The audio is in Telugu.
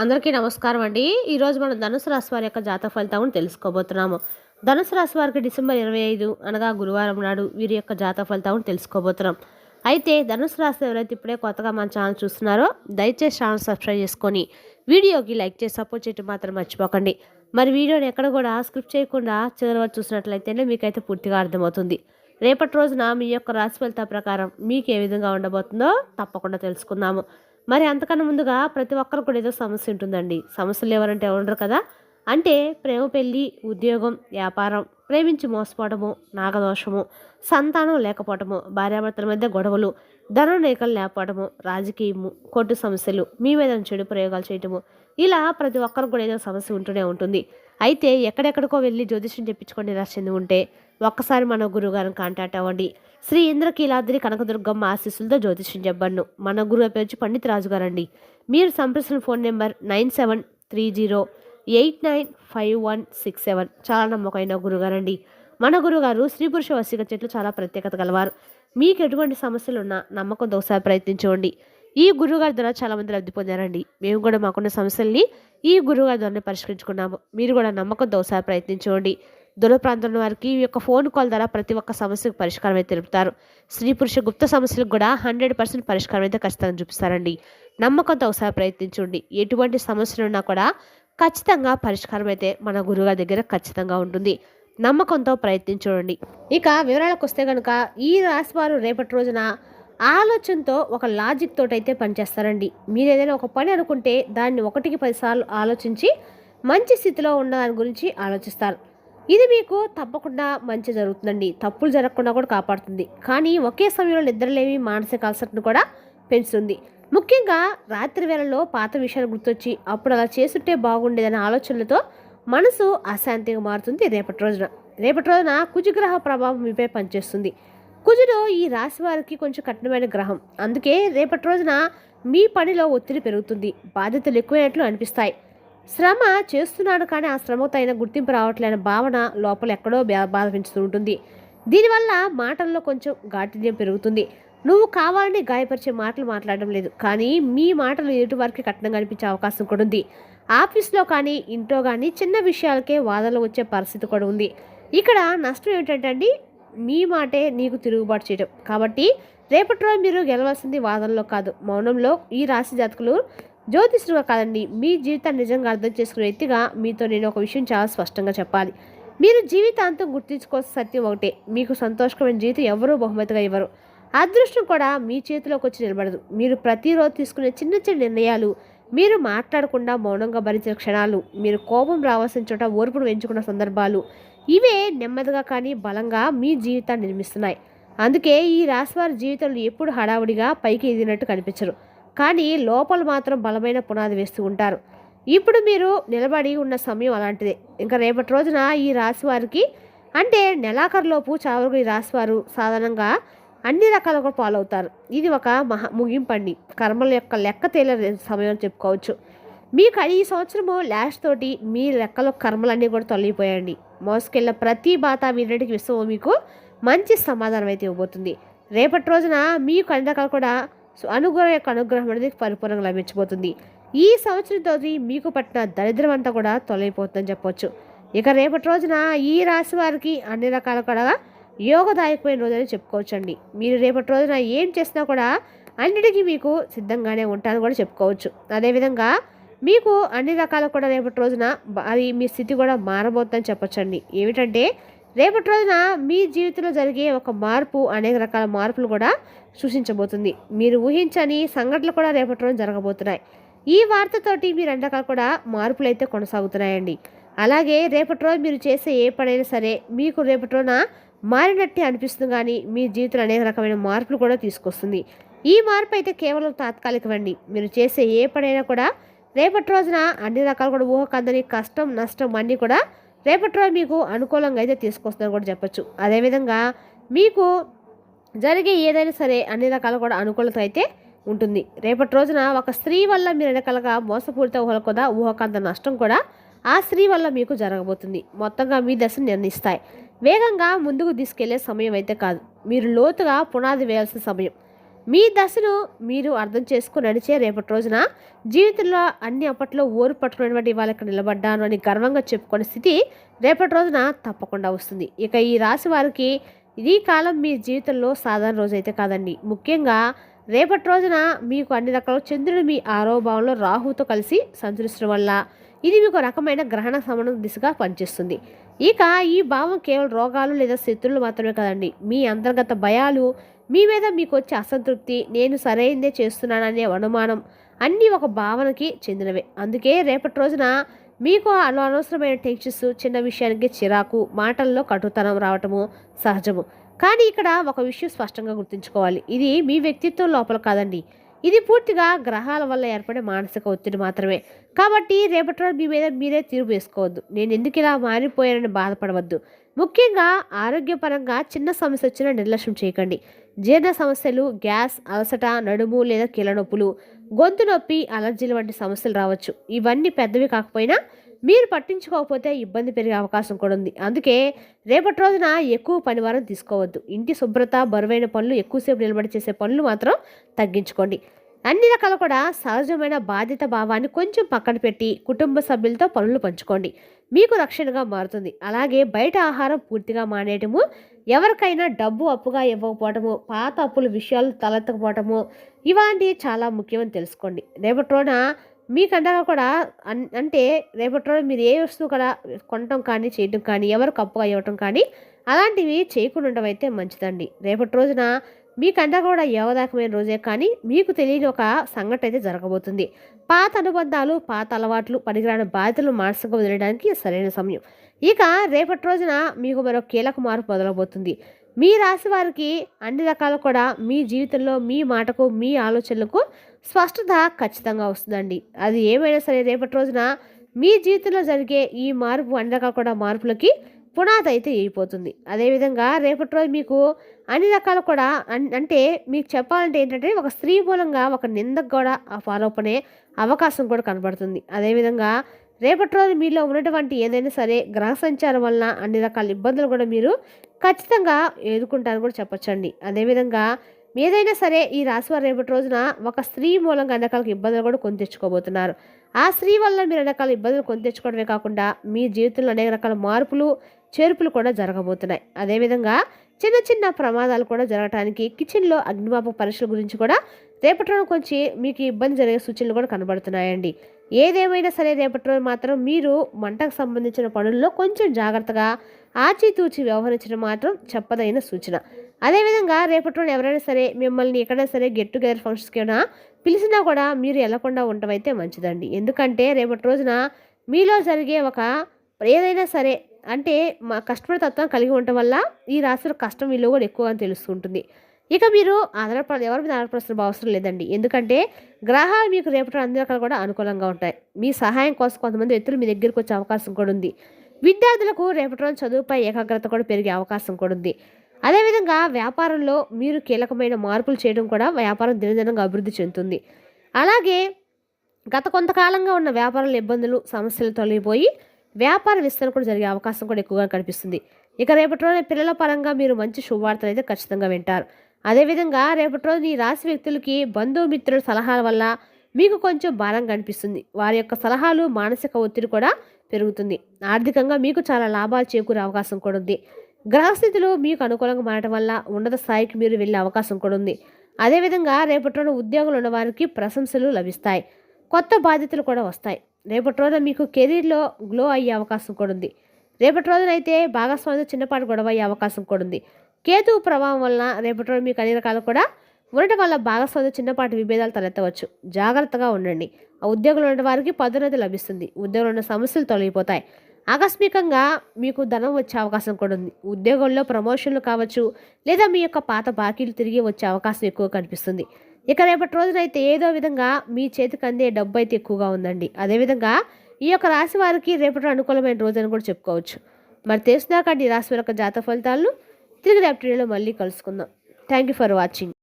అందరికీ నమస్కారం అండి. ఈరోజు మనం ధనుసు రాశి వారి యొక్క జాతక ఫలితాలను తెలుసుకోబోతున్నాము. ధనుసు రాశి వారికి డిసెంబర్ ఇరవై ఐదు అనగా గురువారం నాడు వీరి యొక్క జాతక ఫలితాలను తెలుసుకోబోతున్నాం. అయితే ధనుసు రాశి ఎవరైతే ఇప్పుడే కొత్తగా మన ఛానల్ చూస్తున్నారో దయచేసి ఛానల్ సబ్స్క్రైబ్ చేసుకొని వీడియోకి లైక్ చేసి సపోర్ట్ చేయడం మాత్రం మర్చిపోకండి. మరి వీడియోని ఎక్కడ కూడా స్క్రిప్ట్ చేయకుండా చివరి వరకు చూసినట్లయితేనే మీకైతే పూర్తిగా అర్థమవుతుంది. రేపటి రోజున మీ యొక్క రాశి ఫలితాల ప్రకారం మీకు ఏ విధంగా ఉండబోతుందో తప్పకుండా తెలుసుకుందాము. మరి అంతకన్నా ముందుగా ప్రతి ఒక్కరు కూడా ఏదో సమస్య ఉంటుందండి. సమస్యలు ఎవరంటే ఉండరు కదా? అంటే ప్రేమ పెళ్ళి ఉద్యోగం వ్యాపారం ప్రేమించి మోసపోవడము నాగదోషము సంతానం లేకపోవటము భార్యాభర్తల మధ్య గొడవలు ధన నేకలు లేకపోవడము రాజకీయము కొట్టు సమస్యలు మీ మీద చెడు ప్రయోగాలు చేయటము ఇలా ప్రతి ఒక్కరికి కూడా ఏదో సమస్య ఉంటూనే ఉంటుంది. అయితే ఎక్కడెక్కడికో వెళ్ళి జ్యోతిష్యం చెప్పించుకొని రాసింది ఉంటే ఒక్కసారి మన గురువుగారిని కాంటాక్ట్ అవ్వండి. శ్రీ ఇంద్రకీలాద్రి కనకదుర్గమ్మ ఆశీస్సులతో జ్యోతిష్యం చెప్పండి. మన గురువు పేరు వచ్చి పండిత్ రాజు గారండి. మీరు సంప్రదించిన phone number nine seven three zero eight nine five one six seven. చాలా నమ్మకమైన గురుగారండి మన గురుగారు స్త్రీ పురుష వసీక చెట్లు చాలా ప్రత్యేకత గలవారు. మీకు ఎటువంటి సమస్యలు ఉన్నా నమ్మకంతో ఒకసారి ప్రయత్నించండి. ఈ గురువుగారి ద్వారా చాలామంది లబ్ధి పొందారండి. మేము కూడా మాకున్న సమస్యల్ని ఈ గురువుగారి ద్వారా పరిష్కరించుకున్నాము. మీరు కూడా నమ్మకంతో ఒకసారి ప్రయత్నించండి. దూర ప్రాంతంలో వారికి ఈ యొక్క ఫోన్ కాల్ ద్వారా ప్రతి ఒక్క సమస్యకు పరిష్కారం అయితే తెలుపుతారు. స్త్రీ పురుష గుప్త సమస్యలకు కూడా హండ్రెడ్ పర్సెంట్ పరిష్కారం అయితే ఖచ్చితంగా చూపిస్తారండి. నమ్మకంతో ఒకసారి ప్రయత్నించండి. ఎటువంటి సమస్యలు ఉన్నా కూడా ఖచ్చితంగా పరిష్కారం అయితే మన గురుగారి దగ్గర ఖచ్చితంగా ఉంటుంది. నమ్మకంతో ప్రయత్నించండి. ఇక వివరాలకు వస్తే కనుక ఈ రాశి వారు రేపటి రోజున ఆలోచనతో ఒక లాజిక్ తోటైతే పనిచేస్తారండి. మీరు ఏదైనా ఒక పని అనుకుంటే దాన్ని ఒకటికి పదిసార్లు ఆలోచించి మంచి స్థితిలో ఉన్న దాని గురించి ఆలోచిస్తారు. ఇది మీకు తప్పకుండా మంచి జరుగుతుందండి. తప్పులు జరగకుండా కూడా కాపాడుతుంది. కానీ ఒకే సమయంలో నిద్రలేమి మానసిక అలసటను కూడా పెంచుతుంది. ముఖ్యంగా రాత్రి వేళల్లో పాత విషయాలు గుర్తొచ్చి అప్పుడు అలా చేస్తుంటే బాగుండేదనే ఆలోచనలతో మనసు అశాంతిగా మారుతుంది రేపటి రోజున. రేపటి రోజున కుజుగ్రహ ప్రభావం మీపై పనిచేస్తుంది. కుజుడు ఈ రాశి వారికి కొంచెం కఠినమైన గ్రహం. అందుకే రేపటి రోజున మీ పనిలో ఒత్తిడి పెరుగుతుంది. బాధ్యతలు ఎక్కువైనట్లు అనిపిస్తాయి. శ్రమ చేస్తున్నాడు కానీ ఆ శ్రమతో తగిన గుర్తింపు రావట్లేని భావన లోపల ఎక్కడో బా- బాధ పెంచుతూ ఉంటుంది. దీనివల్ల మాటల్లో కొంచెం గాఠిన్యం పెరుగుతుంది. నువ్వు కావాలని గాయపరిచే మాటలు మాట్లాడడం లేదు. కానీ మీ మాటలు ఎదుటి వారికి కఠినంగా అనిపించే అవకాశం కూడా ఉంది. ఆఫీస్లో కానీ ఇంట్లో కానీ చిన్న విషయాలకే వాదనలు వచ్చే పరిస్థితి కూడా ఉంది. ఇక్కడ నష్టం ఏమిటంటే అండి మీ మాటే నీకు తిరుగుబాటు చేయడం కాబట్టి రేపటి రోజు మీరు గెలవాల్సింది వాదనలో కాదు. మౌనంలో ఈ రాశి జాతకులు జ్యోతిష్యులుగా కాదండి మీ జీవితాన్ని నిజంగా అర్థం చేసుకునే వ్యక్తిగా మీతో నేను ఒక విషయం చాలా స్పష్టంగా చెప్పాలి. మీరు జీవితాంతం గుర్తించుకోవాల్సిన సత్యం ఒకటే మీకు సంతోషకరమైన జీవితం ఎవరూ బహుమతిగా ఇవ్వరు. అదృష్టం కూడా మీ చేతిలోకి వచ్చి నిలబడదు. మీరు ప్రతిరోజు తీసుకునే చిన్న చిన్న నిర్ణయాలు మీరు మాట్లాడకుండా మౌనంగా భరించిన క్షణాలు మీరు కోపం రావాల్సిన చోట ఓర్పును పెంచుకున్న సందర్భాలు ఇవే నెమ్మదిగా కానీ బలంగా మీ జీవితాన్ని నిర్మిస్తున్నాయి. అందుకే ఈ రాశివారి జీవితంలో ఎప్పుడు హడావుడిగా పైకి ఎదిగినట్టు కనిపించరు. కానీ లోపల మాత్రం బలమైన పునాది వేస్తూ ఉంటారు. ఇప్పుడు మీరు నిలబడి ఉన్న సమయం అలాంటిదే. ఇంకా రేపటి రోజున ఈ రాశి వారికి అంటే నెలాఖరులోపు చావరకు ఈ రాశి వారు సాధారణంగా అన్ని రకాలుగా పాలవుతారు. ఇది ఒక మహా ముగింపండి కర్మల యొక్క లెక్క తేలే సమయం అని చెప్పుకోవచ్చు. మీకు ఈ సంవత్సరము ల్యాష్ తోటి మీ లెక్కలో కర్మలన్నీ కూడా తొలగిపోయండి మోసుకెళ్ళిన ప్రతి బాత మీరింటికి విశ్వం మీకు మంచి సమాధానం అయితే ఇవ్వబోతుంది. రేపటి రోజున మీకు అన్ని రకాలు కూడా అనుగ్రహం యొక్క అనుగ్రహం అనేది పరిపూర్ణంగా లభించబోతుంది. ఈ సంవత్సరంతో మీకు పట్టిన దరిద్రం అంతా కూడా తొలగిపోతుందని చెప్పొచ్చు. ఇక రేపటి రోజున ఈ రాశి వారికి అన్ని రకాల కూడా యోగదాయకమైన రోజు అని చెప్పుకోవచ్చండి. మీరు రేపటి రోజున ఏం చేసినా కూడా అన్నిటికీ మీకు సిద్ధంగానే ఉంటారని కూడా చెప్పుకోవచ్చు. అదేవిధంగా మీకు అన్ని రకాల కూడా రేపటి రోజున అది మీ స్థితి కూడా మారబోతుందని చెప్పొచ్చండి. ఏమిటంటే రేపటి రోజున మీ జీవితంలో జరిగే ఒక మార్పు అనేక రకాల మార్పులు కూడా సూచించబోతుంది మీరు ఊహించని సంఘటనలు కూడా రేపటి రోజు జరగబోతున్నాయి. ఈ వార్తతోటి మీరు అన్ని రకాలు కూడా మార్పులు అయితే కొనసాగుతున్నాయండి. అలాగే రేపటి రోజు మీరు చేసే ఏ పనైనా సరే మీకు రేపటి రోజున మారినట్టే అనిపిస్తుంది కానీ మీ జీవితంలో అనేక రకమైన మార్పులు కూడా తీసుకొస్తుంది. ఈ మార్పు అయితే కేవలం తాత్కాలికమండి. మీరు చేసే ఏ పనైనా కూడా రేపటి రోజున అన్ని రకాలు కూడా ఊహకందని కష్టం నష్టం అన్నీ కూడా రేపటి రోజు మీకు అనుకూలంగా అయితే తీసుకొస్తుందని కూడా చెప్పొచ్చు. అదేవిధంగా మీకు జరిగే ఏదైనా సరే అన్ని రకాల కూడా అనుకూలత అయితే ఉంటుంది. రేపటి రోజున ఒక స్త్రీ వల్ల మీరు రకాలుగా మోసపూరిత ఊహలు కూడా ఊహకంత నష్టం కూడా ఆ స్త్రీ వల్ల మీకు జరగబోతుంది. మొత్తంగా మీ దశను నిర్ణయిస్తాయి. వేగంగా ముందుకు తీసుకెళ్ళే సమయం అయితే కాదు. మీరు లోతుగా పునాది వేయాల్సిన సమయం. మీ దశను మీరు అర్థం చేసుకుని నడిచే రేపటి రోజున జీవితంలో అన్ని అప్పట్లో ఓరు పట్టుకున్నటువంటి వాళ్ళకి నిలబడ్డాను అని గర్వంగా చెప్పుకునే స్థితి రేపటి రోజున తప్పకుండా వస్తుంది. ఇక ఈ రాశి వారికి ఈ కాలం మీ జీవితంలో సాధారణ రోజు అయితే కాదండి. ముఖ్యంగా రేపటి రోజున మీకు అన్ని రకాల చంద్రుడు మీ ఆరోభావంలో రాహుతో కలిసి సంచరించడం వల్ల ఇది మీకు రకమైన గ్రహణ సమనం దిశగా పనిచేస్తుంది. ఇక ఈ భావం కేవలం రోగాలు లేదా శత్రువులు మాత్రమే కాదండి. మీ అంతర్గత భయాలు మీ మీద మీకు వచ్చే అసంతృప్తి నేను సరైందే చేస్తున్నాననే అనుమానం అన్నీ ఒక భావనకి చెందినవే. అందుకే రేపటి రోజున మీకు అను అనవసరమైన టెన్షన్స్ చిన్న విషయానికి చిరాకు మాటల్లో కటుతనం రావటము సహజము. కానీ ఇక్కడ ఒక విషయం స్పష్టంగా గుర్తుంచుకోవాలి. ఇది మీ వ్యక్తిత్వం లోపల కాదండి. ఇది పూర్తిగా గ్రహాల వల్ల ఏర్పడే మానసిక ఒత్తిడి మాత్రమే. కాబట్టి రేపటి రోజు మీ మీద మీరే తీర్పు వేసుకోవద్దు. నేను ఎందుకు ఇలా మారిపోయానని బాధపడవద్దు. ముఖ్యంగా ఆరోగ్యపరంగా చిన్న సమస్య వచ్చినా నిర్లక్ష్యం చేయకండి. జీర్ణ సమస్యలు గ్యాస్ అలసట నడుము లేదా కీళ్ళ నొప్పులు గొంతు నొప్పి అలర్జీలు వంటి సమస్యలు రావచ్చు. ఇవన్నీ పెద్దవి కాకపోయినా మీరు పట్టించుకోకపోతే ఇబ్బంది పెరిగే అవకాశం కూడా ఉంది. అందుకే రేపటి రోజున ఎక్కువ పనివారం తీసుకోవద్దు. ఇంటి శుభ్రత బరువైన పనులు ఎక్కువసేపు నిలబడి చేసే పనులు మాత్రం తగ్గించుకోండి. అన్ని రకాల కూడా సహజమైన బాధ్యత భావాన్ని కొంచెం పక్కన పెట్టి కుటుంబ సభ్యులతో పనులు పంచుకోండి. మీకు రక్షణగా మారుతుంది. అలాగే బయట ఆహారం పూర్తిగా మానేయటము ఎవరికైనా డబ్బు అప్పుగా ఇవ్వకపోవటము పాత అప్పుల విషయాలు తలెత్తకపోవటము ఇలాంటివి చాలా ముఖ్యమని తెలుసుకోండి. రేపటి రోజున మీకందాక కూడా అన్- అంటే రేపటి రోజు మీరు ఏ వస్తువు కూడా కొనటం కానీ చేయటం కానీ ఎవరు కప్పుగా ఇవ్వటం కానీ అలాంటివి చేయకుండా ఉండడం అయితే మంచిదండి. రేపటి రోజున మీకంటే కూడా యోగదాయకమైన రోజే కానీ మీకు తెలియని ఒక సంఘటన అయితే జరగబోతుంది. పాత అనుబంధాలు పాత అలవాట్లు పనికిరాని బాధ్యతలు మానసికంగా వదిలేయడానికి సరైన సమయం. ఇక రేపటి రోజున మీకు మరో కీలక మార్పు మొదలబోతుంది. మీ రాశి వారికి అన్ని రకాలు కూడా మీ జీవితంలో మీ మాటకు మీ ఆలోచనలకు స్పష్టత ఖచ్చితంగా వస్తుందండి. అది ఏమైనా సరే రేపటి రోజున మీ జీవితంలో జరిగే ఈ మార్పు అన్ని రకాల కూడా మార్పులకి పునాది అయితే అయిపోతుంది అదేవిధంగా రేపటి రోజు మీకు అన్ని రకాలు కూడా అన్- అంటే మీకు చెప్పాలంటే ఏంటంటే ఒక స్త్రీ మూలంగా ఒక నిందకు కూడా ఆ ఫాలో అనే అవకాశం కూడా కనబడుతుంది. అదేవిధంగా రేపటి రోజు మీలో ఉన్నటువంటి ఏదైనా సరే గ్రహ సంచారం వలన అన్ని రకాల ఇబ్బందులు కూడా మీరు ఖచ్చితంగా ఎదుర్కొంటారని కూడా చెప్పచ్చండి. అదేవిధంగా ఏదైనా సరే ఈ రాశివారు రేపటి రోజున ఒక స్త్రీ మూలంగా అన్ని రకాల ఇబ్బందులు కూడా కొని తెచ్చుకోబోతున్నారు. ఆ స్త్రీ వల్ల మీరు అన్ని రకాల ఇబ్బందులు కొని తెచ్చుకోవడమే కాకుండా మీ జీవితంలో అనేక రకాల మార్పులు చేర్పులు కూడా జరగబోతున్నాయి. అదేవిధంగా చిన్న చిన్న ప్రమాదాలు కూడా జరగడానికి కిచెన్లో అగ్నిమాపక పరీక్షల గురించి కూడా రేపటి రోజు కొంచెం మీకు ఇబ్బంది జరిగే సూచనలు కూడా కనబడుతున్నాయండి. ఏదేమైనా సరే రేపటి రోజు మాత్రం మీరు మంటకు సంబంధించిన పనుల్లో కొంచెం జాగ్రత్తగా ఆచితూచి వ్యవహరించడం మాత్రం చెప్పదైన సూచన. అదేవిధంగా రేపటి రోజు ఎవరైనా సరే మిమ్మల్ని ఎక్కడైనా సరే గెట్ టుగెదర్ ఫంక్షన్స్కి అయినా పిలిచినా కూడా మీరు వెళ్ళకుండా ఉండడం అయితే మంచిదండి. ఎందుకంటే రేపటి రోజున మీలో జరిగే ఒక ఏదైనా సరే అంటే మా కష్టపడే తత్వం కలిగి ఉండటం వల్ల ఈ రాశిలో కష్టం విలువ కూడా ఎక్కువ అని తెలుస్తుంటుంది. ఇక మీరు ఆధారపడ ఎవరి మీద ఆధారపడాల్సిన అవసరం లేదండి. ఎందుకంటే గ్రహాలు మీకు రేపటి అన్ని రకాలు కూడా అనుకూలంగా ఉంటాయి. మీ సహాయం కోసం కొంతమంది వ్యక్తులు మీ దగ్గరికి వచ్చే అవకాశం కూడా ఉంది. విద్యార్థులకు రేపటి రోజు చదువుపై ఏకాగ్రత కూడా పెరిగే అవకాశం కూడా ఉంది. అదేవిధంగా వ్యాపారంలో మీరు కీలకమైన మార్పులు చేయడం కూడా వ్యాపారం దినదినంగా అభివృద్ధి చెందుతుంది. అలాగే గత కొంతకాలంగా ఉన్న వ్యాపారాల ఇబ్బందులు సమస్యలు తొలగిపోయి వ్యాపార విస్తరణ కూడా జరిగే అవకాశం కూడా ఎక్కువగా కనిపిస్తుంది. ఇక రేపటి రోజు పిల్లల పరంగా మీరు మంచి శుభవార్తలు అయితే ఖచ్చితంగా వింటారు. అదేవిధంగా రేపటి రోజు ఈ రాశి వ్యక్తులకి బంధుమిత్రుల సలహాల వల్ల మీకు కొంచెం భారం కనిపిస్తుంది. వారి యొక్క సలహాలు మానసిక ఒత్తిడి కూడా పెరుగుతుంది. ఆర్థికంగా మీకు చాలా లాభాలు చేకూరే అవకాశం కూడా ఉంది. గ్రహస్థితులు మీకు అనుకూలంగా మారటం వల్ల ఉన్నత స్థాయికి మీరు వెళ్ళే అవకాశం కూడా ఉంది. అదేవిధంగా రేపటి రోజు ఉద్యోగులు ఉన్నవారికి ప్రశంసలు లభిస్తాయి. కొత్త బాధ్యతలు కూడా వస్తాయి. రేపటి రోజున మీకు కెరీర్లో గ్లో అయ్యే అవకాశం కూడా ఉంది. రేపటి రోజునైతే భాగస్వామితో చిన్నపాటి గొడవ అయ్యే అవకాశం కూడా ఉంది. కేతువు ప్రభావం వలన రేపటి రోజు మీకు అన్ని రకాలు కూడా ఉండటం వల్ల భాగస్వామ్య చిన్నపాటి విభేదాలు తలెత్తవచ్చు. జాగ్రత్తగా ఉండండి. ఆ ఉద్యోగులు ఉన్న వారికి పదోన్నతి లభిస్తుంది. ఉద్యోగంలో ఉన్న సమస్యలు తొలగిపోతాయి. ఆకస్మికంగా మీకు ధనం వచ్చే అవకాశం కూడా ఉంది. ఉద్యోగంలో ప్రమోషన్లు కావచ్చు లేదా మీ యొక్క పాత బాకీలు తిరిగి వచ్చే అవకాశం ఎక్కువ కనిపిస్తుంది. ఇక రేపటి రోజునైతే ఏదో విధంగా మీ చేతికి అందే డబ్బు అయితే ఎక్కువగా ఉందండి. అదేవిధంగా ఈ యొక్క రాశి వారికి రేపటి అనుకూలమైన రోజు అని కూడా చెప్పుకోవచ్చు. మరి తెలిసినాక ఈ రాశి వారి యొక్క జాతక ఫలితాలను తిరిగి రేపటి వీడియోలో మళ్ళీ కలుసుకుందాం. Thank you for watching